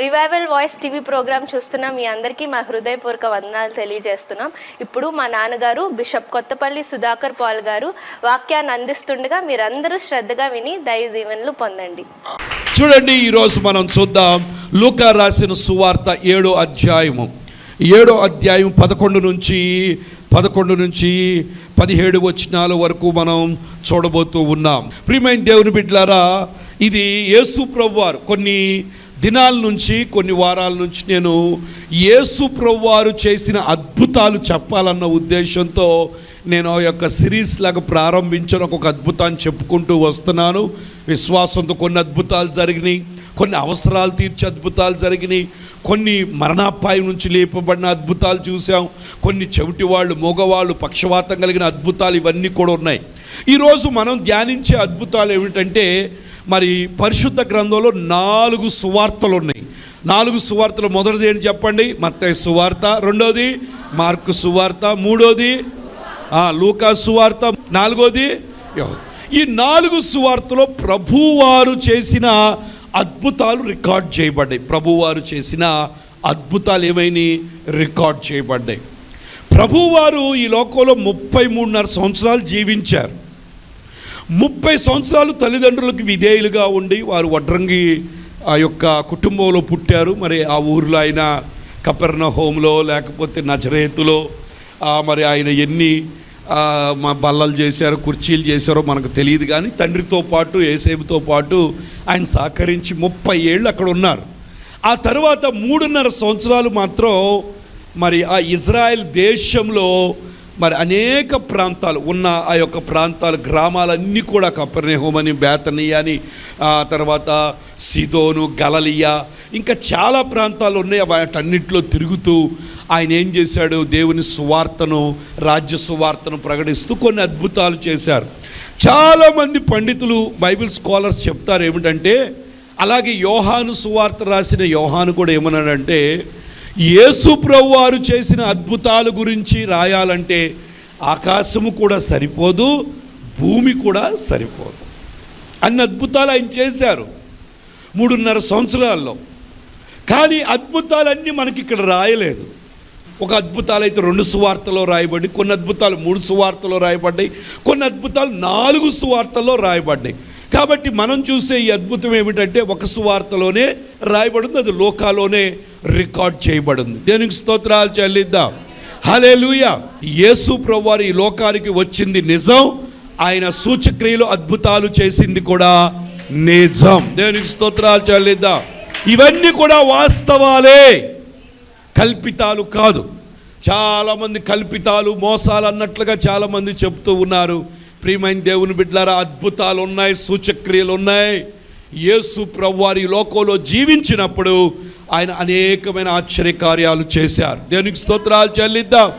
Revival voice TV programme చూస్తున్న మీ అందరికీ మా హృదయపూర్వక వందనాలు తెలియజేస్తున్నాం. ఇప్పుడు మా నాన్నగారు బిషప్ కొత్తపల్లి సుధాకర్ పాల్ గారు వాక్యాన్ని అందిస్తుండగా మీరందరూ శ్రద్ధగా విని దైవ దీవెనలు పొందండి. చూడండి ఈరోజు మనం చూద్దాం లూకా రాసిన సువార్త ఏడో అధ్యాయము. ఏడో అధ్యాయం పదకొండు నుంచి పదకొండు నుంచి పదిహేడు వచనాల వరకు మనం చూడబోతూ ఉన్నాం. ప్రియమైన దేవుని బిడ్లారా ఇది యేసు ప్రభువారు కొన్ని దినాల నుంచి కొన్ని వారాల నుంచి నేను యేసు ప్రవ్వారు చేసిన అద్భుతాలు చెప్పాలన్న ఉద్దేశంతో నేను ఆ యొక్క సిరీస్ లాగా ప్రారంభించిన. ఒక అద్భుతాన్ని చెప్పుకుంటూ వస్తున్నాను. విశ్వాసంతో కొన్ని అద్భుతాలు జరిగినాయి. కొన్ని అవసరాలు తీర్చే అద్భుతాలు జరిగినాయి. కొన్ని మరణాపాయం నుంచి లేపబడిన అద్భుతాలు చూసాం కొన్ని చెవిటి వాళ్ళు మగవాళ్ళు పక్షవాతం కలిగిన అద్భుతాలు ఇవన్నీ కూడా ఉన్నాయి. ఈరోజు మనం ధ్యానించే అద్భుతాలు ఏమిటంటే మరి పరిశుద్ధ గ్రంథంలో నాలుగు సువార్తలు ఉన్నాయి. నాలుగు సువార్తలు మొదటిది ఏంటి చెప్పండి? మత్తయ్య సువార్త రెండోది మార్కు సువార్త మూడోది లూకా సువార్త నాలుగోది ఈ నాలుగు సువార్తలో ప్రభువారు చేసిన అద్భుతాలు రికార్డ్ చేయబడ్డాయి. ప్రభువారు చేసిన అద్భుతాలు ఏమైనాయి రికార్డ్ చేయబడ్డాయి. ప్రభువారు ఈ లోకంలో ముప్పై మూడున్నర సంవత్సరాలు జీవించారు. ముప్పై సంవత్సరాలు తల్లిదండ్రులకు విధేయులుగా ఉండి వారు వడ్రంగి ఆ యొక్క కుటుంబంలో పుట్టారు. మరి ఆ ఊర్లో ఆయన కపెర్ణ హోంలో లేకపోతే నజరేతులో మరి ఆయన ఎన్ని మా బల్లలు చేశారో కుర్చీలు చేశారో మనకు తెలియదు కానీ తండ్రితో పాటు ఏసేపుతో పాటు ఆయన సహకరించి ముప్పై ఏళ్ళు అక్కడ ఉన్నారు. ఆ తర్వాత మూడున్నర సంవత్సరాలు మాత్రం మరి ఆ ఇజ్రాయెల్ దేశంలో మరి అనేక ప్రాంతాలు ఉన్న ఆ యొక్క ప్రాంతాలు గ్రామాలన్నీ కూడా కపర్నేహోం అని బేతనీయ అని ఆ తర్వాత సిదోను గలలియా ఇంకా చాలా ప్రాంతాలు ఉన్నాయి. వాటన్నిటిలో తిరుగుతూ ఆయన ఏం చేశాడు? దేవుని సువార్తను రాజ్య సువార్తను ప్రకటిస్తూ కొన్ని అద్భుతాలు చేశారు. చాలామంది పండితులు బైబిల్ స్కాలర్స్ చెప్తారు ఏమిటంటే అలాగే యోహాను సువార్త రాసిన యోహాను కూడా ఏమన్నాడంటే యేసు ప్రభువారు చేసిన అద్భుతాల గురించి రాయాలంటే ఆకాశము కూడా సరిపోదు భూమి కూడా సరిపోదు. అన్ని అద్భుతాలు ఆయన చేశారు మూడున్నర సంవత్సరాల్లో. కానీ అద్భుతాలన్నీ మనకి ఇక్కడ రాయలేదు. ఒక అద్భుతాలు అయితే రెండు సువార్తలో రాయబడి కొన్ని అద్భుతాలు మూడు సువార్తలో రాయబడ్డాయి కొన్ని అద్భుతాలు నాలుగు సువార్తల్లో రాయబడ్డాయి. కాబట్టి మనం చూసే ఈ అద్భుతం ఏమిటంటే ఒక సువార్తలోనే రాయబడింది అది లోకాలోనే రికార్డ్ చేయబడింది. దేనికి స్తోత్రాలు చెల్లిద్దాం? హలే యేసు ప్రభువారు ఈ లోకానికి వచ్చింది నిజం. ఆయన సూచక్రియలు అద్భుతాలు చేసింది కూడా నిజం. దేవునికి స్తోత్రాలు చెల్లిద్దాం? ఇవన్నీ కూడా వాస్తవాలే. కల్పితాలు కాదు. చాలామంది కల్పితాలు మోసాలు అన్నట్లుగా చాలామంది చెప్తూ ఉన్నారు. ప్రియమైన దేవుని బిడ్డలారా అద్భుతాలు ఉన్నాయి సూచక్రియలు ఉన్నాయి. యేసు ప్రభువారి లోకంలో జీవించినప్పుడు ఆయన అనేకమైన ఆశ్చర్యకార్యాలు చేశారు. దేవునికి స్తోత్రాలు చెల్లిద్దాం.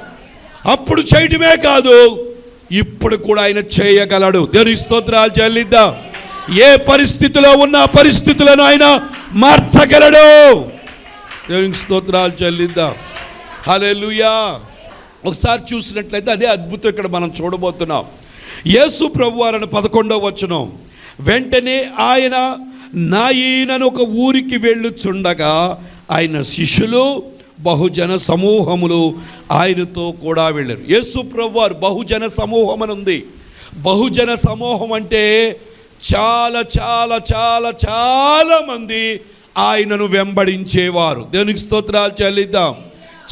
అప్పుడు చేయటమే కాదు ఇప్పుడు కూడా ఆయన చేయగలడు. దేవునికి స్తోత్రాలు చెల్లిద్దాం. ఏ పరిస్థితిలో ఉన్న పరిస్థితులను ఆయన మార్చగలడు. దేవునికి స్తోత్రాలు చెల్లిద్దాం. హల్లెలూయా. ఒకసారి చూసినట్లయితే అదే అద్భుతం ఇక్కడ మనం చూడబోతున్నాం. యేసు ప్రభు వారిని పదకొండవ వచనం. వెంటనే ఆయన నాయనను ఒక ఊరికి వెళ్ళుచుండగా ఆయన శిష్యులు బహుజన సమూహములు ఆయనతో కూడా వెళ్ళారు. యేసు ప్రభువారు బహుజన సమూహం అని ఉంది బహుజన సమూహం అంటే చాలా చాలా చాలా చాలా మంది ఆయనను వెంబడించేవారు. దేవునికి స్తోత్రాలు చెల్లిద్దాం.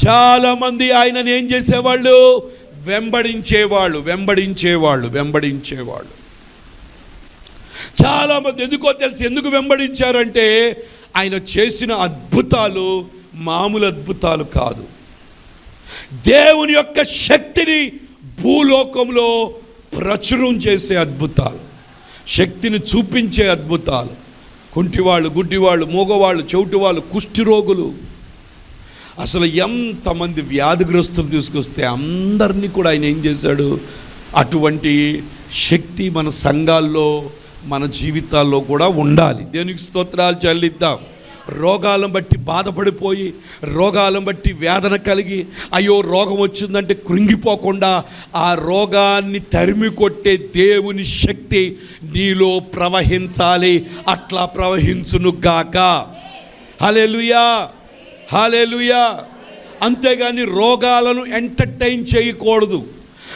చాలా మంది ఆయనను ఏం చేసేవాళ్ళు? వెంబడించేవాళ్ళు వెంబడించేవాళ్ళు వెంబడించేవాళ్ళు. చాలా మంది ఎందుకో తెలిసి ఎందుకు వెంబడించారంటే ఆయన చేసిన అద్భుతాలు మామూలు అద్భుతాలు కాదు. దేవుని యొక్క శక్తిని భూలోకంలో ప్రచురం చేసే అద్భుతాలు శక్తిని చూపించే అద్భుతాలు. కుంటివాళ్ళు గుడ్డివాళ్ళు మూగవాళ్ళు చెవిటివాళ్ళు కుష్టి రోగులు. అసలు ఎంతమంది వ్యాధిగ్రస్తులు తీసుకొస్తే అందరినీ కూడా ఆయన ఏం చేశాడు? అటువంటి శక్తి మన సంఘాల్లో మన జీవితాల్లో కూడా ఉండాలి. దేనికి స్తోత్రాలు చెల్లిద్దాం. రోగాలను బట్టి బాధపడిపోయి రోగాలను బట్టి వేదన కలిగి అయ్యో రోగం వచ్చిందంటే కృంగిపోకుండా ఆ రోగాన్ని తరిమి కొట్టే దేవుని శక్తి నీలో ప్రవహించాలి. అట్లా ప్రవహించును గాక. హలెలుయా హలెలుయా అంతేగాని రోగాలను ఎంటర్టైన్ చేయకూడదు.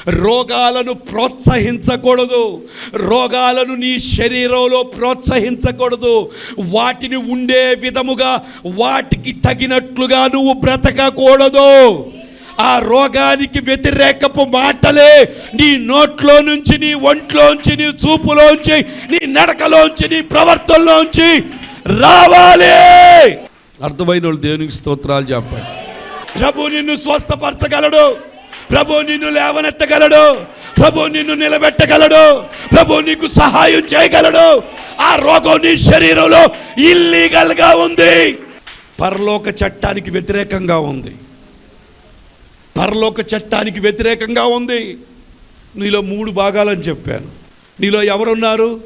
రోగాలను ప్రోత్సహించకూడదు. రోగాలను నీ శరీరంలో ప్రోత్సహించకూడదు. వాటిని ఉండే విధముగా వాటికి తగినట్లుగా నువ్వు బ్రతకకూడదు. ఆ రోగానికి వ్యతిరేకపు మాటలే నీ నోట్లో నుంచి నీ ఒంట్లోంచి నీ చూపులోంచి నీ నడకలోంచి నీ ప్రవర్తనలోంచి రావాలి. అర్థమైన వాళ్ళు దేవునికి స్తోత్రాలు చెప్పండి. ప్రభు నిన్ను స్వస్థపరచగలడు. ప్రభు నిన్ను లేవనెత్తగలడు. ప్రభు నిన్ను నిలబెట్టగలడు. ప్రభు నీకు సహాయం చేయగలడు. ఆ రోగం నీ శరీరంలో ఇల్లీగల్గా ఉంది. పరలోక చట్టానికి వ్యతిరేకంగా ఉంది. పరలోక చట్టానికి వ్యతిరేకంగా ఉంది. నీలో మూడు భాగాలని చెప్పాను. నీలో ఎవరున్నారు?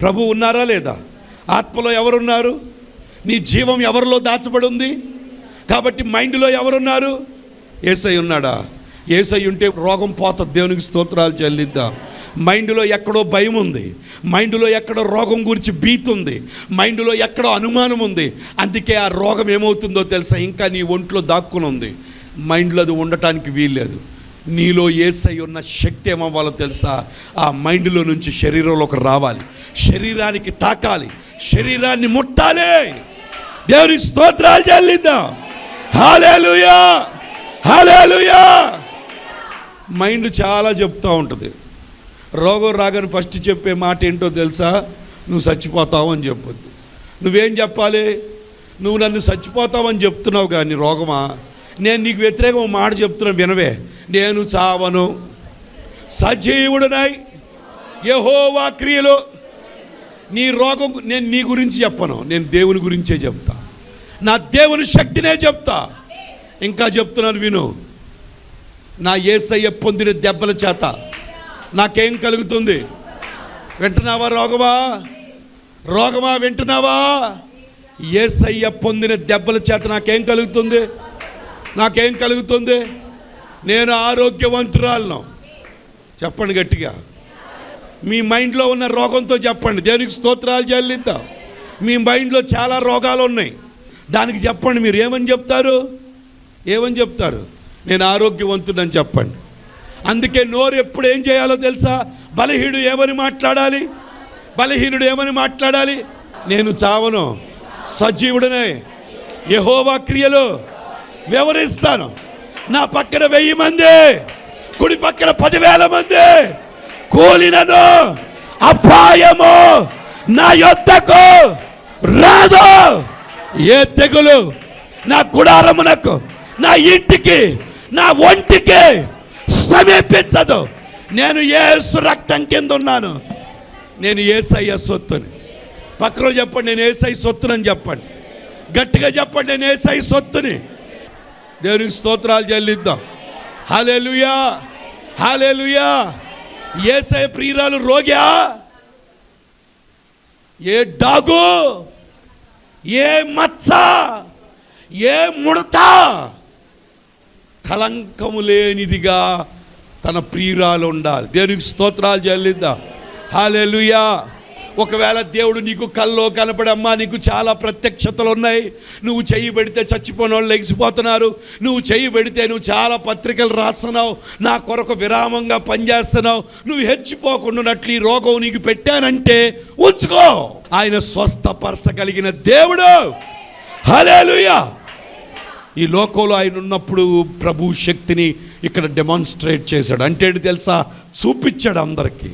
ప్రభు ఉన్నారా లేదా? ఆత్మలో ఎవరున్నారు? నీ జీవం ఎవరిలో దాచబడి ఉంది? కాబట్టి మైండ్లో ఎవరున్నారు? ఏసై ఉన్నాడా? ఏసై ఉంటే రోగం పోతుంది దేవునికి స్తోత్రాలు చెల్లిద్దాం. మైండ్లో ఎక్కడో భయం ఉంది. మైండ్లో ఎక్కడో రోగం గురించి భీతి ఉంది. మైండ్లో ఎక్కడో అనుమానం ఉంది. అందుకే ఆ రోగం ఏమవుతుందో తెలుసా? ఇంకా నీ ఒంట్లో దాక్కుని ఉంది. మైండ్లో అది ఉండటానికి వీల్లేదు. నీలో ఏసై ఉన్న శక్తి ఏమవ్వాలో తెలుసా? ఆ మైండ్లో నుంచి శరీరంలోకి రావాలి. శరీరానికి తాకాలి. శరీరాన్ని ముట్టాలి. దేవునికి స్తోత్రాలు చెల్లిద్దాం. హాలేలుయా హాలేలుయా మైండ్ చాలా చెప్తూ ఉంటుంది. రోగం రాగానే ఫస్ట్ చెప్పే మాట ఏంటో తెలుసా? నువ్వు చచ్చిపోతావు అని చెప్పొద్దు. నువ్వేం చెప్పాలి? నువ్వు నన్ను చచ్చిపోతావని చెప్తున్నావు కానీ రోగమా? నేను నీకు వ్యతిరేకం మాట చెప్తున్నా వినవే. నేను చావను. సజీవుడునై యహోవా క్రియలు నీ రోగం నేను నీ గురించి చెప్పను. నేను దేవుని గురించే చెప్తా. నా దేవుని శక్తినే చెప్తా. ఇంకా చెప్తున్నాను విను. నా ఏసయ్య పొందిన దెబ్బల చేత నాకేం కలుగుతుంది? వింటున్నావా రోగమా? రోగమా వింటున్నావా? ఏసయ్య పొందిన దెబ్బల చేత నాకేం కలుగుతుంది? నాకేం కలుగుతుంది? నేను ఆరోగ్యవంతురాలను. చెప్పండి గట్టిగా. మీ మైండ్లో ఉన్న రోగంతో చెప్పండి. దేనికి స్తోత్రాలు చెల్లిద్దాం? మీ మైండ్లో చాలా రోగాలు ఉన్నాయి. దానికి చెప్పండి మీరు. ఏమని చెప్తారు? ఏమని చెప్తారు? నేను ఆరోగ్యవంతుడని చెప్పండి. అందుకే నోరు ఎప్పుడు ఏం చేయాలో తెలుసా? బలహీనుడు ఏమని మాట్లాడాలి? బలహీనుడు ఏమని మాట్లాడాలి? నేను చావను. సజీవుడనే. యహోవా క్రియలు వివరిస్తాను. నా పక్కన వెయ్యి మంది కుడి పక్కన పదివేల మంది కూలినను అపాయము నా యొద్దకు రాదు. ఏ తెగులు నా గుడారమునకు నా ఇంటికి నా ఒంటికి సమీపించదు. నేను ఏసు రక్తం కింద ఉన్నాను. నేను ఏసయ్య సొత్తుని. పక్కలో చెప్పండి నేను ఏసై సొత్తునని చెప్పండి. గట్టిగా చెప్పండి నేను ఏసై సొత్తుని. దేవునికి స్తోత్రాలు చెల్లిద్దాం. హాలేలుయా హాలేలుయా ఏసై ప్రియురాలు రోగ్యా? ఏ డాగు? ఏ మచ్చ? ఏ ముడత? కలంకము లేనిదిగా తన ప్రియురాలు ఉండాలి. దేవునికి స్తోత్రాలు చెల్లిద్దా. హాలెలుయా ఒకవేళ దేవుడు నీకు కల్లో కనపడమ్మా నీకు చాలా ప్రత్యక్షతలు ఉన్నాయి. నువ్వు చెయ్యి పెడితే చచ్చిపోయిన వాళ్ళు లెగిసిపోతున్నారు. నువ్వు చెయ్యి పెడితే నువ్వు చాలా పత్రికలు రాస్తున్నావు. నా కొరకు విరామంగా పనిచేస్తున్నావు. నువ్వు హెచ్చిపోకుండానట్లు ఈ రోగం నీకు పెట్టానంటే ఉంచుకో. ఆయన స్వస్థపరచగలిగిన దేవుడు. హలేలుయా ఈ లోకంలో ఆయన ఉన్నప్పుడు ప్రభు శక్తిని ఇక్కడ డెమాన్స్ట్రేట్ చేశాడు. అంటే ఏంటి తెలుసా? చూపించాడు అందరికీ.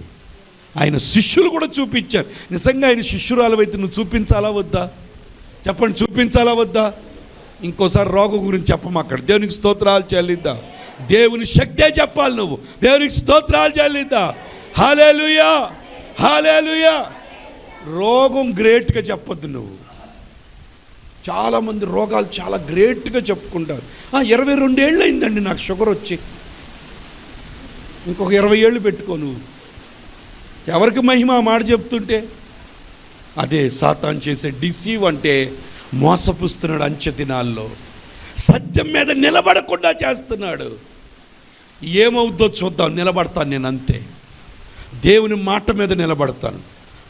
ఆయన శిష్యులు కూడా చూపించారు. నిజంగా ఆయన శిష్యురాలు అయితే నువ్వు చూపించాలా వద్దా? చెప్పండి చూపించాలా వద్దా? ఇంకోసారి రోగం గురించి చెప్పము అక్కడ? దేవునికి స్తోత్రాలు చెల్లిద్దా? దేవుని శక్తే చెప్పాలి నువ్వు. దేవునికి స్తోత్రాలు చెల్లిద్దా? హాలేలుయా హాలేలుయా రోగం గ్రేట్గా చెప్పొద్దు నువ్వు. చాలామంది రోగాలు చాలా గ్రేట్గా చెప్పుకుంటారు. ఇరవై రెండేళ్ళు అయిందండి నాకు షుగర్ వచ్చి. ఇంకొక ఇరవై ఏళ్ళు పెట్టుకో నువ్వు ఎవరికి మహిమ ఆ మాట చెప్తుంటే? అదే సాతాన్ చేసే డిసీవ్ అంటే మోసపుస్తున్నాడు అంచె దినాల్లో. సత్యం మీద నిలబడకుండా చేస్తున్నాడు. ఏమవుద్దో చూద్దాం నిలబడతాను నేను అంతే. దేవుని మాట మీద నిలబడతాను.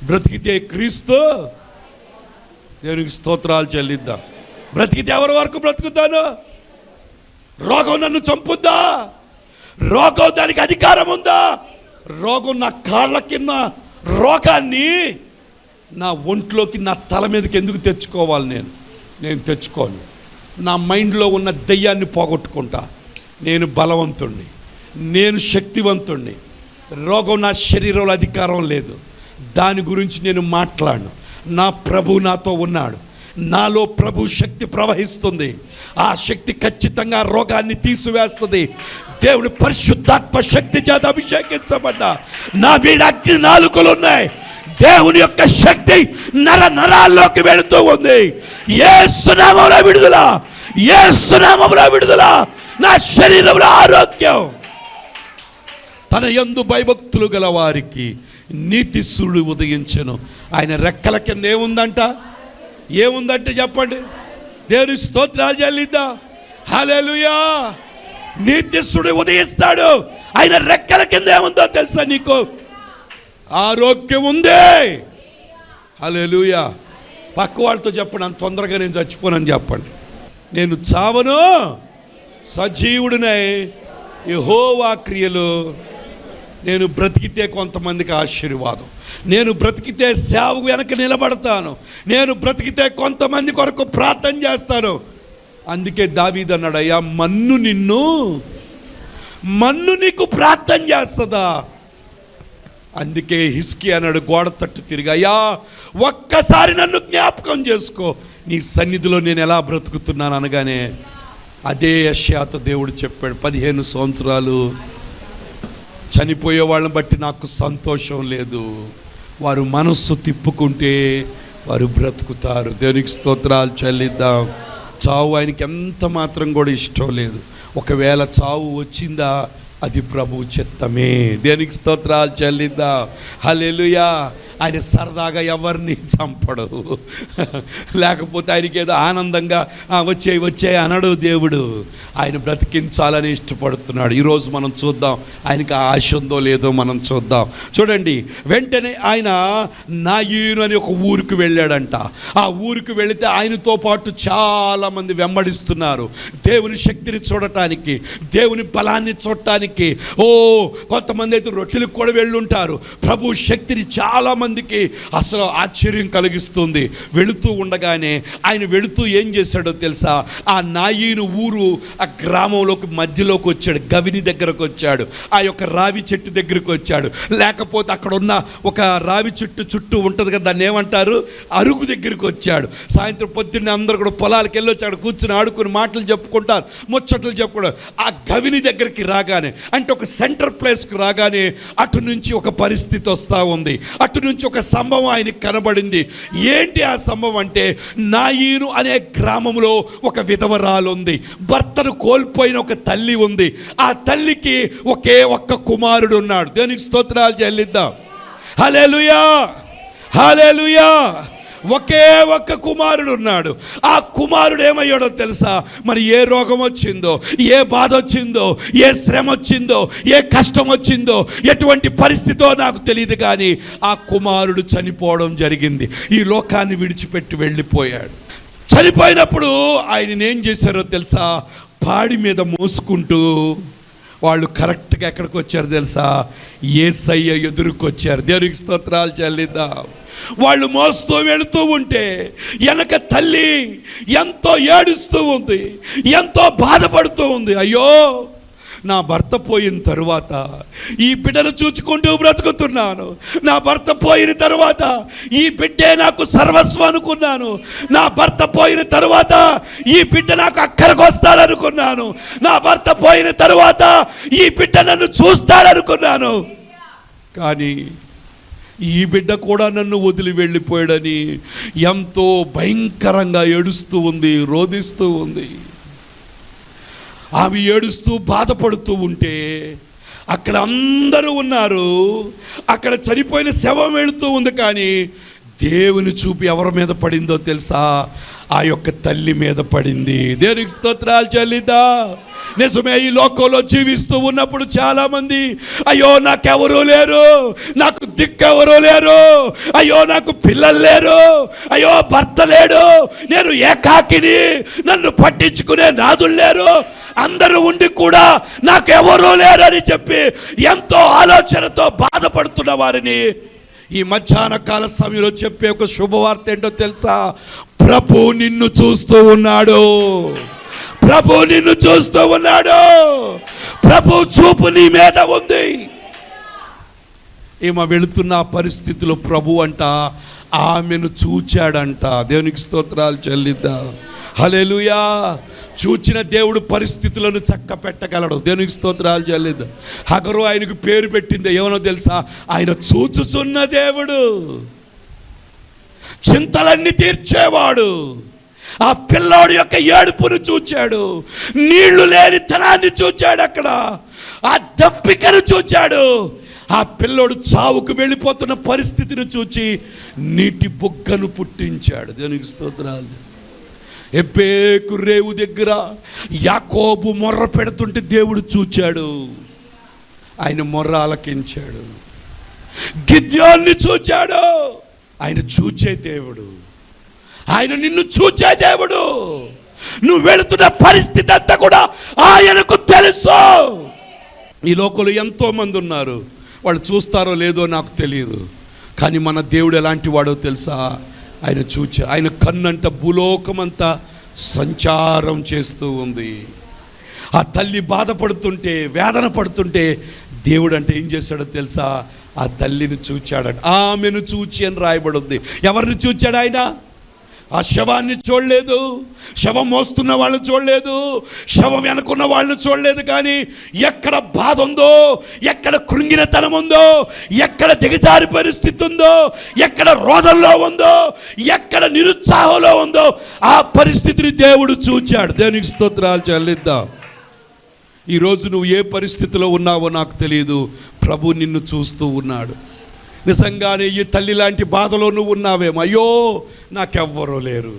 బ్రతికితే క్రీస్తు దేవునికి స్తోత్రాలు చెల్లిద్దాం. బ్రతికితే ఎవరి వరకు బ్రతుకుతాను? రోగం నన్ను చంపుద్దా? రోగం దానికి అధికారం ఉందా? రోగం నా కాళ్ళ కింద రోగాన్ని నా ఒంట్లోకి నా తల మీదకి ఎందుకు తెచ్చుకోవాలి నేను? నేను తెచ్చుకోను. నా మైండ్లో ఉన్న దెయ్యాన్ని పోగొట్టుకుంటా. నేను బలవంతుణ్ణి. నేను శక్తివంతుణ్ణి. రోగం నా శరీరంలో అధికారం లేదు. దాని గురించి నేను మాట్లాడను. నా ప్రభు నాతో ఉన్నాడు. నాలో ప్రభు శక్తి ప్రవహిస్తుంది. ఆ శక్తి ఖచ్చితంగా రోగాన్ని తీసివేస్తుంది. దేవుని పరిశుద్ధాత్మ శక్తి చేత అభిషేకించబడ్డా. నా మీద అగ్ని నాలుకలు ఉన్నాయి. దేవుని యొక్క శక్తి నర నరాల్లోకి వెళుతూ ఉంది. ఏ సునామంలో విడుదల. ఏ సునామంలో విడుదల. నా శరీరంలో ఆరోగ్యం. తన ఎందు భయభక్తులు గల వారికి నీతి సూర్యుడు ఉదయించను. ఆయన రెక్కల కింద ఏముందంట? ఏముందంటే చెప్పండి. దేవుని స్తోత్రాలు చెల్లిద్దా. హలెలుయా నీతిస్తుడు ఉదయిస్తాడు. ఆయన రెక్కల కింద ఏముందో తెలుసా నీకు? ఆరోగ్యం ఉంది. హలెలుయా పక్క వాళ్ళతో చెప్పండి. అంత తొందరగా నేను చచ్చిపోనని చెప్పండి. నేను చావను. సజీవుడినై. యెహోవా క్రియలు నేను బ్రతికితే కొంతమందికి ఆశీర్వాదం. నేను బ్రతికితే సేవ వెనక నిలబడతాను. నేను బ్రతికితే కొంతమంది కొరకు ప్రార్థన చేస్తాను. అందుకే దావీద్ అన్నాడు అయ్యా మన్ను నిన్ను మన్ను నీకు ప్రార్థన చేస్తుందా? అందుకే హిస్కి అన్నాడు గోడ తట్టు తిరిగి అయ్యా ఒక్కసారి నన్ను జ్ఞాపకం చేసుకో. నీ సన్నిధిలో నేను ఎలా బ్రతుకుతున్నాను? అనగానే అదే యశ్యాత దేవుడు చెప్పాడు పదిహేను సంవత్సరాలు చనిపోయే వాళ్ళని బట్టి నాకు సంతోషం లేదు. వారు మనస్సు తిప్పుకుంటే వారు బ్రతుకుతారు. దేవునికి స్తోత్రాలు చెల్లిద్దాం. చావు ఆయనకి ఎంత మాత్రం కూడా ఇష్టం లేదు. ఒకవేళ చావు వచ్చిందా అది ప్రభు చిత్తమే. దేనికి స్తోత్రాలు చెల్లిద్దాం. హలెలుయా ఆయన సరదాగా ఎవరిని చంపడు. లేకపోతే ఆయనకి ఏదో ఆనందంగా "ఆ, వచ్చేయి వచ్చేయి అనడు దేవుడు. ఆయన బ్రతికించాలని ఇష్టపడుతున్నాడు. ఈరోజు మనం చూద్దాం ఆయనకి ఆశ ఉందో లేదో మనం చూద్దాం. చూడండి వెంటనే ఆయన నాయీను అని ఒక ఊరికి వెళ్ళాడంట. ఆ ఊరికి వెళితే ఆయనతో పాటు చాలామంది వెంబడిస్తున్నారు. దేవుని శక్తిని చూడటానికి దేవుని బలాన్ని చూడటానికి. ఓ కొంతమంది అయితే రొట్టెలకు కూడా వెళ్ళుంటారు. ప్రభు శక్తిని చాలా మందికి అసలు ఆశ్చర్యం కలిగిస్తుంది. వెళుతూ ఉండగానే ఆయన వెళుతూ ఏం చేశాడో తెలుసా? ఆ నాయీను ఊరు ఆ గ్రామంలోకి మధ్యలోకి వచ్చాడు. గవిని దగ్గరకు వచ్చాడు. ఆ యొక్క రావి చెట్టు దగ్గరకు వచ్చాడు. లేకపోతే అక్కడ ఉన్న ఒక రావి చెట్టు చుట్టూ ఉంటుంది కదా దాన్ని ఏమంటారు? అరుగు దగ్గరికి వచ్చాడు. సాయంత్రం పొద్దున్నే అందరూ కూడా పొలాలకు వెళ్ళొచ్చాడు కూర్చుని ఆడుకుని మాటలు చెప్పుకుంటారు ముచ్చట్లు చెప్పుకుంటారు. ఆ గవిని దగ్గరికి రాగానే అంటే ఒక సెంటర్ ప్లేస్కి రాగానే అటు నుంచి ఒక పరిస్థితి వస్తూ ఉంది. అటు నుంచి ఒక సంభవం ఆయనకి కనబడింది. ఏంటి ఆ సంభవం అంటే నాయీను అనే గ్రామంలో ఒక విధవరాలు ఉంది భర్తను కోల్పోయిన ఒక తల్లి ఉంది. ఆ తల్లికి ఒకే ఒక్క కుమారుడు ఉన్నాడు. దేనికి స్తోత్రాలు చెల్లిద్దాం. హలే లుయా హలే లుయా ఒకే ఒక్క కుమారుడు ఉన్నాడు ఆ కుమారుడు ఏమయ్యాడో తెలుసా? మరి ఏ రోగం వచ్చిందో ఏ బాధ వచ్చిందో ఏ శ్రమ వచ్చిందో ఏ కష్టం వచ్చిందో ఎటువంటి పరిస్థితో నాకు తెలియదు కానీ ఆ కుమారుడు చనిపోవడం జరిగింది. ఈ లోకాన్ని విడిచిపెట్టి వెళ్ళిపోయాడు. చనిపోయినప్పుడు ఆయన ఏం చేశారో తెలుసా? పాడి మీద మోసుకుంటూ వాళ్ళు కరెక్ట్గా ఎక్కడికి వచ్చారు తెలుసా? ఏసయ్య ఎదురుకొచ్చారు. దేవునికి స్తోత్రాలు చెల్లిద్దాం. వాళ్ళు మోస్తూ వెళుతూ ఉంటే వెనక తల్లి ఎంతో ఏడుస్తూ ఉంది ఎంతో బాధపడుతూ ఉంది. అయ్యో! నా భర్త పోయిన తరువాత ఈ బిడ్డను చూచుకుంటూ బ్రతుకుతున్నాను. నా భర్త పోయిన తరువాత ఈ బిడ్డే నాకు సర్వస్వం అనుకున్నాను. నా భర్త పోయిన తరువాత ఈ బిడ్డ నాకు అక్కడికి వస్తాడనుకున్నాను నా భర్త పోయిన తరువాత ఈ బిడ్డ నన్ను చూస్తాడనుకున్నాను కానీ ఈ బిడ్డ కూడా నన్ను వదిలి వెళ్ళిపోయాడని ఎంతో భయంకరంగా ఏడుస్తూ ఉంది రోధిస్తూ ఉంది. ఆమె ఏడుస్తూ బాధపడుతూ ఉంటే అక్కడ అందరూ ఉన్నారు. అక్కడ చనిపోయిన శవం వెళుతూ ఉంది కానీ దేవుని చూపి ఎవరి మీద పడిందో తెలుసా? ఆ యొక్క తల్లి మీద పడింది. దేవునికి స్తోత్రాలు చెల్లిద్దా. నిజమే ఈ లోకంలో జీవిస్తూ ఉన్నప్పుడు చాలా మంది అయ్యో నాకెవరూ లేరు. నాకు దిక్కెవరూ లేరు. అయ్యో నాకు పిల్లలు లేరు. అయ్యో భర్త లేడు. నేను ఏకాకిని. నన్ను పట్టించుకునే నాదులు లేరు. అందరూ ఉండి కూడా నాకెవరూ లేరని చెప్పి ఎంతో ఆలోచనతో బాధపడుతున్న వారిని ఈ మధ్యాహ్న కాల సమయంలో చెప్పే ఒక శుభవార్త ఏంటో తెలుసా? ప్రభు నిన్ను చూస్తూ ఉన్నాడు. ప్రభు నిన్ను చూస్తూ ఉన్నాడు. ప్రభు చూపు నీ మీద ఉంది. ఈమె వెళుతున్న పరిస్థితిలో ప్రభు అంట ఆమెను చూచాడంట. దేవునికి స్తోత్రాలు చెల్లిద్దా. హలేలుయా చూచిన దేవుడు పరిస్థితులను చక్క పెట్టగలడు దేవునికి స్తోత్రాలు చేయలేదు హగరు ఆయనకు పేరు పెట్టింది ఏమనో తెలుసా? ఆయన చూచుచున్న దేవుడు. చింతలన్నీ తీర్చేవాడు. ఆ పిల్లోడి యొక్క ఏడుపును చూచాడు. నీళ్ళు లేని తనాన్ని చూచాడు అక్కడ. ఆ దప్పికను చూచాడు. ఆ పిల్లోడు చావుకు వెళ్ళిపోతున్న పరిస్థితిని చూచి నీటి బొగ్గను పుట్టించాడు. దేవునికి స్తోత్రాలు ఎబ్బేకు రేవు దగ్గర యాకోబు మొర్ర పెడుతుంటే దేవుడు చూచాడు. ఆయన మొర్ర ఆలకించాడు. గిద్యాన్ని చూచాడు. ఆయన చూచే దేవుడు. ఆయన నిన్ను చూచే దేవుడు. నువ్వు వెళుతున్న పరిస్థితి అంతా కూడా ఆయనకు తెలుసు. ఈ లోకంలో ఎంతో మంది ఉన్నారు. వాళ్ళు చూస్తారో లేదో నాకు తెలియదు. కానీ మన దేవుడు ఎలాంటి వాడో తెలుసా? ఆయన చూచే ఆయన కన్నంట భూలోకమంతా సంచారం చేస్తూ ఉంది. ఆ తల్లి బాధపడుతుంటే వేదన పడుతుంటే దేవుడు అంటే ఏం చేశాడో తెలుసా? ఆ తల్లిని చూచాడట. ఆమెను చూచి అని రాయబడి ఉంది. ఎవరిని చూచాడు ఆయన? ఆ శవాన్ని చూడలేదు. శవం మోస్తున్న వాళ్ళు చూడలేదు. శవం వెనుకున్న వాళ్ళు చూడలేదు కానీ ఎక్కడ బాధ ఉందో ఎక్కడ కృంగినతనం ఉందో ఎక్కడ దిగజారి పరిస్థితి ఉందో ఎక్కడ రోదంలో ఉందో ఎక్కడ నిరుత్సాహంలో ఉందో ఆ పరిస్థితిని దేవుడు చూచాడు. దేవునికి స్తోత్రాలు చెల్లిద్దాం. ఈరోజు నువ్వు ఏ పరిస్థితిలో ఉన్నావో నాకు తెలియదు ప్రభు నిన్ను చూస్తూ ఉన్నాడు. నిజంగానే ఈ తల్లి లాంటి బాధలో నువ్వు ఉన్నావేమో. అయ్యో నాకెవ్వరూ లేరు.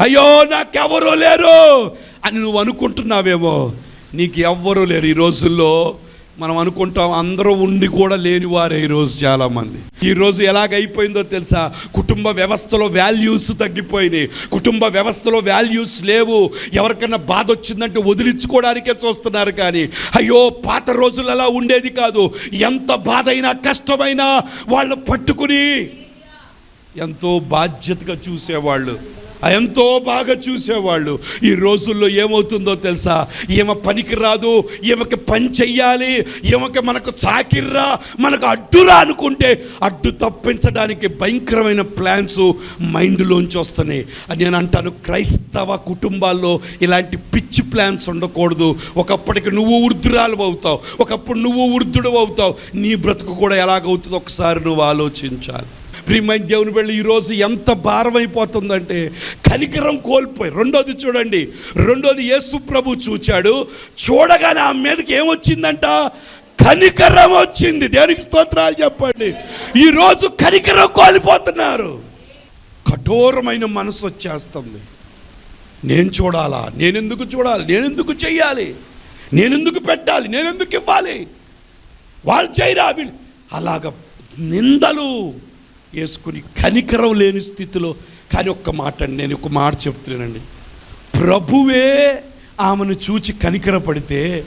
అయ్యో నాకెవ్వరూ లేరు అని నువ్వు అనుకుంటున్నావేమో. నీకు ఎవ్వరూ లేరు ఈ రోజుల్లో. మనం అనుకుంటాం అందరూ ఉండి కూడా లేని వారే ఈరోజు చాలామంది. ఈరోజు ఎలాగైపోయిందో తెలుసా? కుటుంబ వ్యవస్థలో వాల్యూస్ తగ్గిపోయినాయి. కుటుంబ వ్యవస్థలో వాల్యూస్ లేవు. ఎవరికైనా బాధ వచ్చిందంటే వదిలించుకోవడానికే చూస్తున్నారు కానీ అయ్యో పాత రోజులు అలా ఉండేది కాదు. ఎంత బాధ అయినా కష్టమైనా వాళ్ళు పట్టుకుని ఎంతో బాధ్యతగా చూసేవాళ్ళు. ఎంతో బాగా చూసేవాళ్ళు. ఈ రోజుల్లో ఏమవుతుందో తెలుసా? ఈమె పనికి రాదు ఈమెకి పని చెయ్యాలి ఈమెకి మనకు చాకిర్రా మనకు అడ్డురా అనుకుంటే అడ్డు తప్పించడానికి భయంకరమైన ప్లాన్స్ మైండ్లోంచి వస్తున్నాయి. అని నేను అంటాను క్రైస్తవ కుటుంబాల్లో ఇలాంటి పిచ్చి ప్లాన్స్ ఉండకూడదు. ఒకప్పటికి నువ్వు వృద్ధురాలు అవుతావు ఒకప్పుడు నువ్వు వృద్ధుడు అవుతావు. నీ బ్రతుకు కూడా ఎలాగవుతుందో ఒకసారి నువ్వు ఆలోచించాలి. ప్రియమైన దేవుని వెళ్ళి ఈరోజు ఎంత భారమైపోతుందంటే కనికరం కోల్పోయి రెండోది చూడండి రెండోది యేసు ప్రభు చూచాడు చూడగానే ఆ మీదకి ఏమొచ్చిందంట? కనికరం వచ్చింది. దేవునికి స్తోత్రాలు చెప్పండి? ఈరోజు కనికరం కోల్పోతున్నారు. కఠోరమైన మనసు వచ్చేస్తుంది. నేను చూడాలా? నేనెందుకు చూడాలి? నేనెందుకు చెయ్యాలి? నేనెందుకు పెట్టాలి? నేనెందుకు ఇవ్వాలి? వాళ్ళు చేయరా వీళ్ళు అలాగ నిందలు వేసుకుని కనికరం లేని స్థితిలో కానీ ఒక్క మాట అండి నేను ఒక మాట చెప్తున్నానండి. ప్రభువే ఆమెను చూచి కనికరపడితే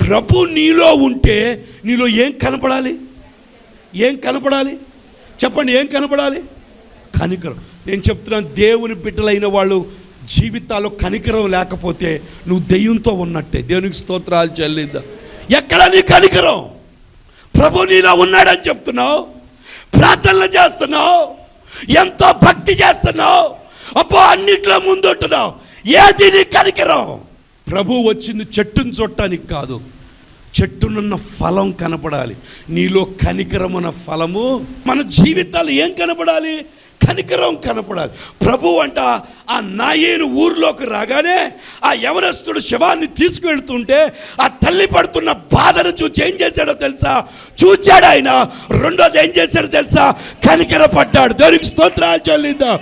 ప్రభు నీలో ఉంటే నీలో ఏం కనపడాలి? ఏం కనపడాలి? చెప్పండి ఏం కనపడాలి? కనికరం. నేను చెప్తున్నాను దేవుని బిడ్డలైన వాళ్ళు జీవితాల్లో కనికరం లేకపోతే నువ్వు దెయ్యంతో ఉన్నట్టే. దేవునికి స్తోత్రాలు చెల్లిద్దా. ఎక్కడ నీ కనికరం? ప్రభు నీలో ఉన్నాడని చెప్తున్నావు? ప్రార్థనలు చేస్తున్నావు. ఎంతో భక్తి చేస్తున్నావు. అబ్బో అన్నిట్లో ముందుంటున్నావు. ఏది నీ కనికరం? ప్రభు వచ్చింది చెట్టును చుట్టానికి కాదు. చెట్టునున్న ఫలం కనపడాలి. నీలో కనికరమున ఫలము మన జీవితాలు ఏం కనపడాలి? కనికరం కనపడాలి. ప్రభు అంట ఆ నాయేను ఊర్లోకి రాగానే ఆ యవనస్తుడు శవాన్ని తీసుకువెళ్తుంటే ఆ తల్లి పడుతున్న బాధను చూసి ఏం చేశాడో తెలుసా? చూచాడు ఆయన. రెండోది ఏం చేశాడో తెలుసా? కనికర పడ్డాడు దేవునికి స్తోత్రాలు చెల్లిందా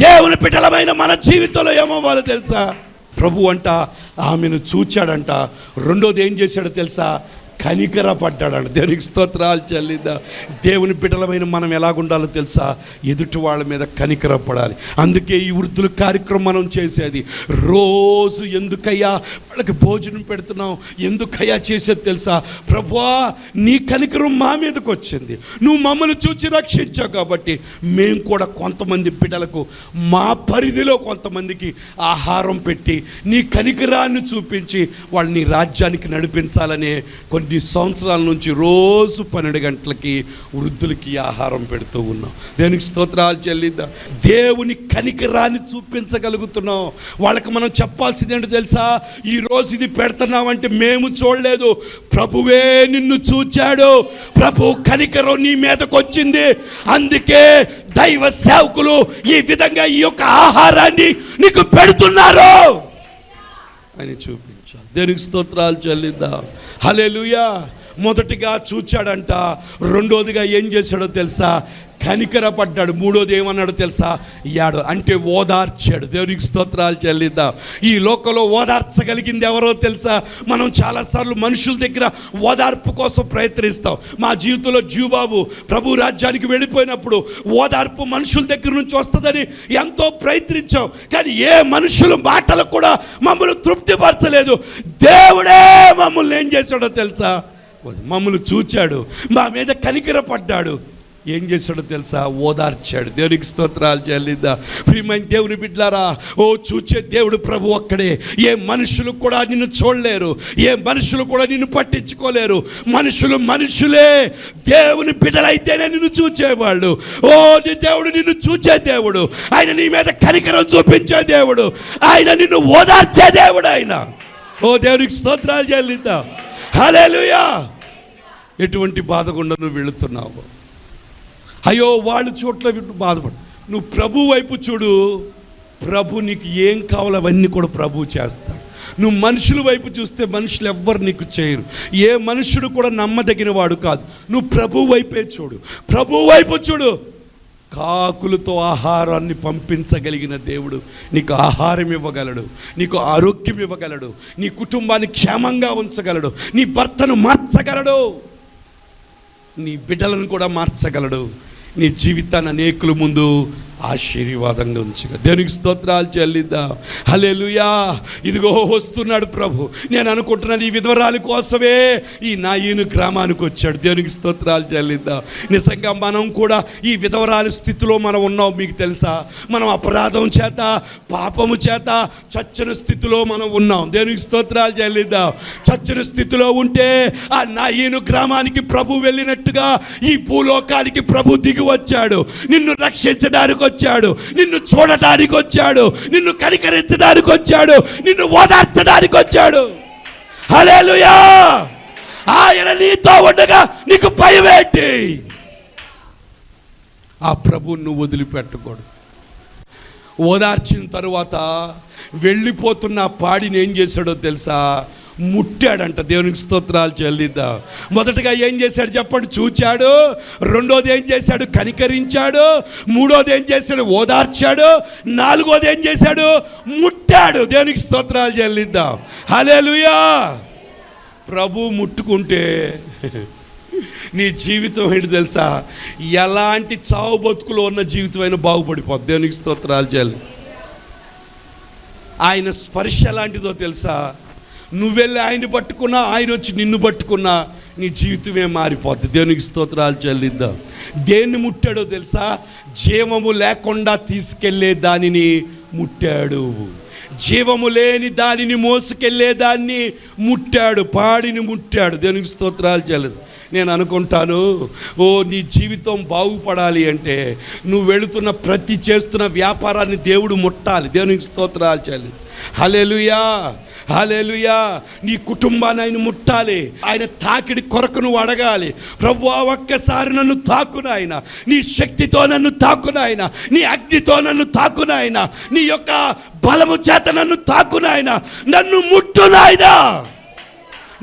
దేవుని పిటలమైన మన జీవితంలో ఏమవ్వాలో తెలుసా? ప్రభు అంట ఆమెను చూచాడంట. రెండోది ఏం చేశాడో తెలుసా? కనికర పడ్డాడు దేవునికి స్తోత్రాలు చెల్లిద్దా. దేవుని బిడ్డలమైన మనం ఎలాగుండాలో తెలుసా? ఎదుటి వాళ్ళ మీద కనికర పడాలి. అందుకే ఈ వృద్ధుల కార్యక్రమం మనం చేసేది. రోజు ఎందుకయ్యా? వాళ్ళకి భోజనం పెడుతున్నాం. ఎందుకయ్యా చేసేది తెలుసా? ప్రభువా నీ కనికరం మా మీదకి వచ్చింది. నువ్వు మమ్మల్ని చూచి రక్షించావు కాబట్టి మేము కూడా కొంతమంది బిడ్డలకు మా పరిధిలో కొంతమందికి ఆహారం పెట్టి నీ కనికరాన్ని చూపించి వాళ్ళని రాజ్యానికి నడిపించాలనే కొన్ని సంవత్సరాల నుంచి రోజు పన్నెండు గంటలకి వృద్ధులకి ఆహారం పెడుతూ ఉన్నాం. దేనికి స్తోత్రాలు చెల్లిద్దాం. దేవుని కనికరాన్ని చూపించగలుగుతున్నాం. వాళ్ళకి మనం చెప్పాల్సింది ఏంటో తెలుసా? ఈ రోజు ఇది పెడుతున్నామంటే మేము చూడలేదు. ప్రభువే నిన్ను చూచాడు. ప్రభు కనికరం నీ మీదకి వచ్చింది. అందుకే దైవ సేవకులు ఈ విధంగా ఈ యొక్క ఆహారాన్ని నీకు పెడుతున్నారు. అని చూపించాలి. దేనికి స్తోత్రాలు చెల్లిద్దాం. హల్లెలూయా మొదటిగా చూచాడంట రెండోదిగా ఏం చేశాడో తెలుసా? కనికర పడ్డాడు మూడోది ఏమన్నాడు తెలుసా? యాడు అంటే ఓదార్చాడు. దేవునికి స్తోత్రాలు చెల్లిద్దాం. ఈ లోకంలో ఓదార్చగలిగింది ఎవరో తెలుసా? మనం చాలాసార్లు మనుషుల దగ్గర ఓదార్పు కోసం ప్రయత్నిస్తాం. మా జీవితంలో జీవబాబు ప్రభు రాజ్యానికి వెళ్ళిపోయినప్పుడు ఓదార్పు మనుషుల దగ్గర నుంచి వస్తుందని ఎంతో ప్రయత్నించాం. కానీ ఏ మనుషుల మాటలు కూడా మమ్మల్ని తృప్తిపరచలేదు. దేవుడే మమ్మల్ని ఏం చేశాడో తెలుసా? మమ్మల్ని చూచాడు మా మీద కనికర పడ్డాడు ఏం చేశాడో తెలుసా? ఓదార్చాడు. దేవునికి స్తోత్రాలు చెల్లిద్దా. ప్రియమైన దేవుని బిడ్లారా ఓ చూచే దేవుడు ప్రభు ఒక్కడే. ఏ మనుషులు కూడా నిన్ను చూడలేరు. ఏ మనుషులు కూడా నిన్ను పట్టించుకోలేరు. మనుషులు మనుషులే. దేవుని బిడ్డలైతేనే నిన్ను చూచేవాళ్ళు. ఓ నీ దేవుడు నిన్ను చూచే దేవుడు. ఆయన నీ మీద కనికరం చూపించే దేవుడు. ఆయన నిన్ను ఓదార్చే దేవుడు ఆయన. ఓ దేవునికి స్తోత్రాలు చెల్లిద్దాం. హలేలుయా ఎటువంటి బాధ గుండా నువ్వు వెళుతున్నావు? అయ్యో వాళ్ళు చోట్ల బాధపడు. నువ్వు ప్రభు వైపు చూడు ప్రభు నీకు ఏం కావాలో అవన్నీ కూడా ప్రభు చేస్తాడు. నువ్వు మనుషుల వైపు చూస్తే మనుషులు ఎవ్వరు నీకు చేయరు. ఏ మనుషుడు కూడా నమ్మదగిన వాడు కాదు. నువ్వు ప్రభు వైపే చూడు. ప్రభు వైపు చూడు. కాకులతో ఆహారాన్ని పంపించగలిగిన దేవుడు. నీకు ఆహారం ఇవ్వగలడు. నీకు ఆరోగ్యం ఇవ్వగలడు. నీ కుటుంబాన్ని క్షేమంగా ఉంచగలడు. నీ భర్తను మార్చగలడు. నీ బిడ్డలను కూడా మార్చగలడు. నీ జీవితాన్ని అనేకుల ముందు ఆశీర్వాదంగా ఉంచగా. దేవునికి స్తోత్రాలు చెల్లిద్దాం. హల్లెలూయా. ఇదిగో వస్తున్నాడు ప్రభు. నేను అనుకుంటున్నాను ఈ విధవరాలి కోసమే ఈ నాయను గ్రామానికి వచ్చాడు. దేవునికి స్తోత్రాలు చెల్లిద్దాం. నిజంగా మనం కూడా ఈ విధవరాలి స్థితిలో మనం ఉన్నాం మీకు తెలుసా? మనం అపరాధం చేత పాపము చేత చచ్చిన స్థితిలో మనం ఉన్నాం. దేవునికి స్తోత్రాలు చెల్లిద్దాం. చచ్చిన స్థితిలో ఉంటే ఆ నాయను గ్రామానికి ప్రభు వెళ్ళినట్టుగా ఈ భూలోకానికి ప్రభు దిగి వచ్చాడు. నిన్ను రక్షించడానికి వచ్చాడు. నిన్ను చూడటానికి వచ్చాడు. నిన్ను కనికరించడానికి వచ్చాడు. నిన్ను ఓదార్చడానికి వచ్చాడు. హలేలుయా ఆయన నీతో ఉండగా నీకు భయమేంటి ఆ ప్రభువును నువ్వు వదిలిపెట్టకూడదు. ఓదార్చిన తరువాత వెళ్ళిపోతున్న పాడిని ఏం చేశాడో తెలుసా? ముట్టాడంట. దేవునికి స్తోత్రాలు చెల్లిద్దాం. మొదటగా ఏం చేశాడు చెప్పండి. చూచాడు. రెండోది ఏం చేశాడు? కనికరించాడు. మూడోది ఏం చేశాడు? ఓదార్చాడు. నాలుగోది ఏం చేశాడు? ముట్టాడు. దేవునికి స్తోత్రాలు చెల్లిద్దాం. హల్లెలూయా! ప్రభు ముట్టుకుంటే నీ జీవితం ఏంటి తెలుసా? ఎలాంటి చావు బతుకులో ఉన్న జీవితం అయినా బాగుపడిపోద్ది. దేవునికి స్తోత్రాలు చేయాలి ఆయన స్పర్శ ఎలాంటిదో తెలుసా? నువ్వెళ్ళి ఆయన్ని పట్టుకున్నా ఆయన వచ్చి నిన్ను పట్టుకున్నా నీ జీవితమే మారిపోద్ది. దేవునికి స్తోత్రాలు చెల్లిద్దాం. దేన్ని ముట్టాడో తెలుసా? జీవము లేకుండా తీసుకెళ్ళే దానిని ముట్టాడు. జీవము లేని దానిని మోసుకెళ్ళే దాన్ని ముట్టాడు పాడిని ముట్టాడు. దేవునికి స్తోత్రాలు చెల్లదు నేను అనుకుంటాను ఓ నీ జీవితం బాగుపడాలి అంటే నువ్వు వెళుతున్న ప్రతి చేస్తున్న వ్యాపారాన్ని దేవుడు ముట్టాలి. దేవునికి స్తోత్రాలు చెల్లి హల్లెలూయా! హాలేలుయా నీ కుటుంబాన్ని ఆయన ముట్టాలి. ఆయన తాకిడి కొరకు నువ్వు అడగాలి. ప్రభు ఒక్కసారి నన్ను తాకునాయన నీ శక్తితో నన్ను తాకునాయన నీ అగ్నితో నన్ను తాకునాయన నీ యొక్క బలము చేత నన్ను తాకునాయన నన్ను ముట్టునాయన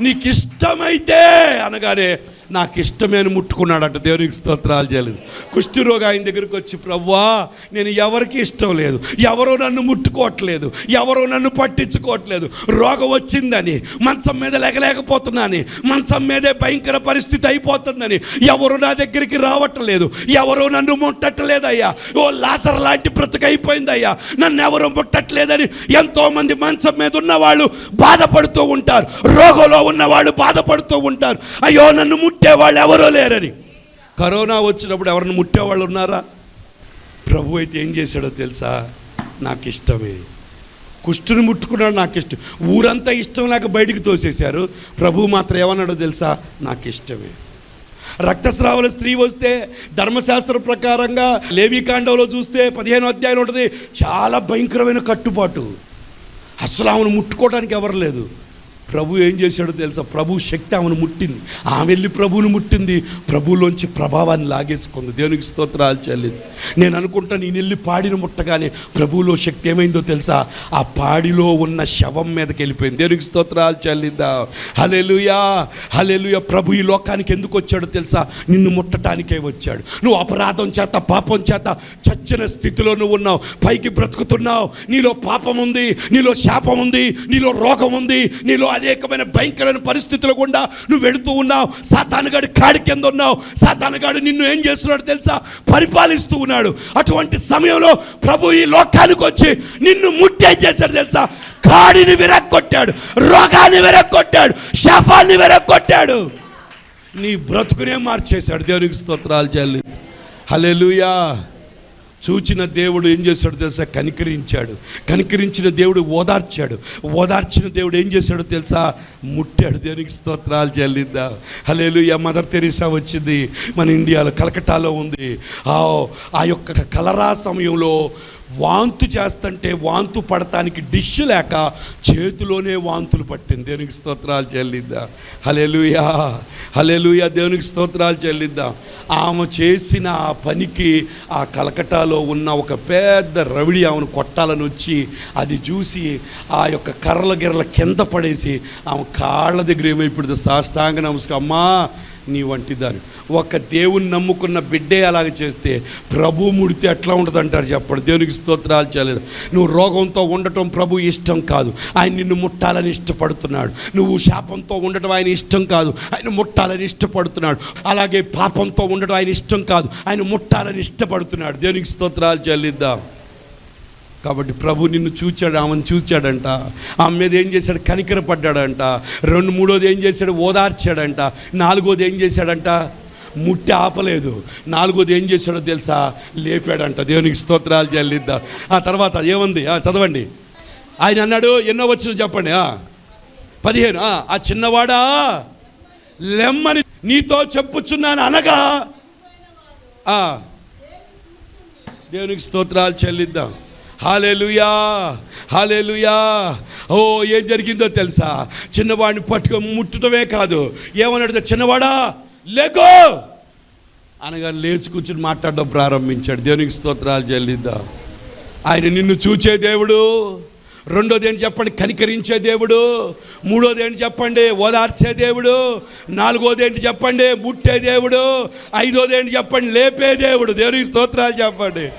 నీకు ఇష్టమైతే అనగానే నాకు ఇష్టమే అని ముట్టుకున్నాడట. దేవునికి స్తోత్రాలు చేయలేదు. కుష్ఠరోగి ఆయన దగ్గరికి వచ్చి ప్రవ్వా నేను ఎవరికి ఇష్టం లేదు. ఎవరో నన్ను ముట్టుకోవట్లేదు. ఎవరో నన్ను పట్టించుకోవట్లేదు. రోగం వచ్చిందని మంచం మీద లెగలేకపోతున్నాని మంచం మీదే భయంకర పరిస్థితి అయిపోతుందని ఎవరు నా దగ్గరికి రావట్లేదు. ఎవరో నన్ను ముట్టట్లేదయ్యా. ఓ లాసర్ లాంటి బ్రతుకైపోయిందయ్యా నన్ను ఎవరు ముట్టట్లేదని ఎంతోమంది మంచం మీద ఉన్న వాళ్ళు బాధపడుతూ ఉంటారు. రోగంలో ఉన్న వాళ్ళు బాధపడుతూ ఉంటారు. అయ్యో నన్ను ముట్టేవాళ్ళు ఎవరో లేరని. కరోనా వచ్చినప్పుడు ఎవరిని ముట్టేవాళ్ళు ఉన్నారా? ప్రభు అయితే ఏం చేశాడో తెలుసా? నాకు ఇష్టమే కుష్టుని ముట్టుకున్నాడు నాకు ఇష్టం ఊరంతా ఇష్టం లేక బయటికి తోసేశారు. ప్రభు మాత్రం ఏమన్నాడో తెలుసా? నాకు ఇష్టమే రక్తస్రావుల స్త్రీ వస్తే ధర్మశాస్త్ర ప్రకారంగా లేవికాండంలో చూస్తే పదిహేను అధ్యాయులు ఉంటుంది. చాలా భయంకరమైన కట్టుబాటు. అసలు ఆమెను ముట్టుకోవడానికి ఎవరు లేదు. ప్రభు ఏం చేశాడో తెలుసా? ప్రభు శక్తి ఆమెను ముట్టింది. ఆమె వెళ్ళి ప్రభువుని ముట్టింది. ప్రభువులోంచి ప్రభావాన్ని లాగేసుకుంది. దేవునికి స్తోత్రాలు చెల్లింది. నేను అనుకుంటా నేను వెళ్ళి పాడిని ముట్టగానే ప్రభువులో శక్తి ఏమైందో తెలుసా? ఆ పాడిలో ఉన్న శవం మీదకి వెళ్ళిపోయింది. దేవునికి స్తోత్రాలు చెల్లిందా హలెలుయా హలెలుయా ప్రభు ఈ లోకానికి ఎందుకు వచ్చాడో తెలుసా? నిన్ను ముట్టడానికే వచ్చాడు. నువ్వు అపరాధం చేత పాపం చేత చచ్చిన స్థితిలో నువ్వు ఉన్నావు. పైకి బ్రతుకుతున్నావు. నీలో పాపం ఉంది నీలో శాపం ఉంది నీలో రోగం ఉంది నీలో అనేకమైన భయంకరమైన పరిస్థితుల గుండా నువ్వు వెళుతూ ఉన్నావు. సాతానుగాడు కాడి కింద ఉన్నావు. సాతానుగాడు నిన్ను ఏం చేస్తున్నాడు తెలుసా? పరిపాలిస్తూ ఉన్నాడు. అటువంటి సమయంలో ప్రభు ఈ లోకానికి వచ్చి నిన్ను ముట్టే చేశాడు తెలుసా? కాడిని విరక్కొట్టాడు రోగాన్ని విరక్కొట్టాడు శాపాన్ని విరక్కొట్టాడు నీ బ్రతుకునే మార్చేశాడు. దేవునికి స్తోత్రాలు చెల్లి హల్లెలూయా. చూచిన దేవుడు ఏం చేశాడు తెలుసా? కనికరించాడు. కనికరించిన దేవుడు ఓదార్చాడు. ఓదార్చిన దేవుడు ఏం చేశాడో తెలుసా? ముట్టాడు. దేవునికి స్తోత్రాలు చెల్లిద్దా? హలేలుయ మదర్ తెరీసా వచ్చింది. మన ఇండియాలో కలకటాలో ఉంది. ఆ యొక్క కలరా సమయంలో వాంతు చేస్తుంటే వాంతు పడటానికి డిష్ లేక చేతిలోనే వాంతులు పట్టింది. దేవునికి స్తోత్రాలు చెల్లిద్దా. హలెలుయా హలెలుయా దేవునికి స్తోత్రాలు చెల్లిద్దా. ఆమె చేసిన ఆ పనికి ఆ కలకటాలో ఉన్న ఒక పెద్ద రవిడి ఆమెను కొట్టాలని వచ్చి అది చూసి ఆ యొక్క కర్రల గిర్రల కింద పడేసి ఆమె కాళ్ళ దగ్గర ఏమైపోతుంది సాష్టాంగ నమస్కారం. అమ్మా నీ వంటి దాని ఒక దేవుని నమ్ముకున్న బిడ్డే అలాగ చేస్తే ప్రభు ముడితే ఎట్లా ఉంటుంది అంటారు చెప్పండి. దేవునికి స్తోత్రాలు చేయలేదు నువ్వు రోగంతో ఉండటం ప్రభు ఇష్టం కాదు. ఆయన నిన్ను ముట్టాలని ఇష్టపడుతున్నాడు. నువ్వు శాపంతో ఉండటం ఆయన ఇష్టం కాదు. ఆయన ముట్టాలని ఇష్టపడుతున్నాడు. అలాగే పాపంతో ఉండటం ఆయన ఇష్టం కాదు. ఆయన ముట్టాలని ఇష్టపడుతున్నాడు. దేవునికి స్తోత్రాలు చెల్లిద్దాం. కాబట్టి ప్రభు నిన్ను చూచాడు ఆమెను చూచాడంట. ఆమె మీద ఏం చేశాడు? కనికరపడ్డాడంట రెండు మూడోది ఏం చేశాడు? ఓదార్చాడంట. నాలుగోది ఏం చేశాడంట? ముట్టి ఆపలేదు. నాలుగోది ఏం చేశాడో తెలుసా? లేపాడంట. దేవునికి స్తోత్రాలు చెల్లిద్దా. ఆ తర్వాత ఏముంది? ఆ, చదవండి. ఆయన అన్నాడు ఎన్నో వచ్చిన చెప్పండి. పదిహేను. ఆ, ఆ చిన్నవాడా? లెమ్మని నీతో చెప్పుచున్నాను అనగా ఆ, దేవునికి స్తోత్రాలు చెల్లిద్దాం. హాలేలుయా హాలేలుయా ఓ ఏం జరిగిందో తెలుసా? చిన్నవాడిని పట్టుక ముట్టడమే కాదు. ఏమన్నాడు చిన్నవాడా లేకో. అనగా లేచి కూర్చుని మాట్లాడడం ప్రారంభించాడు. దేవునికి స్తోత్రాలు చెల్లిద్దాం. ఆయన నిన్ను చూచే దేవుడు రెండోది ఏంటి చెప్పండి కనికరించే దేవుడు మూడోది ఏంటి చెప్పండి ఓదార్చే దేవుడు నాలుగోది ఏంటి చెప్పండి ముట్టే దేవుడు ఐదోది ఏంటి చెప్పండి లేపే దేవుడు. దేవునికి స్తోత్రాలు చెప్పండి.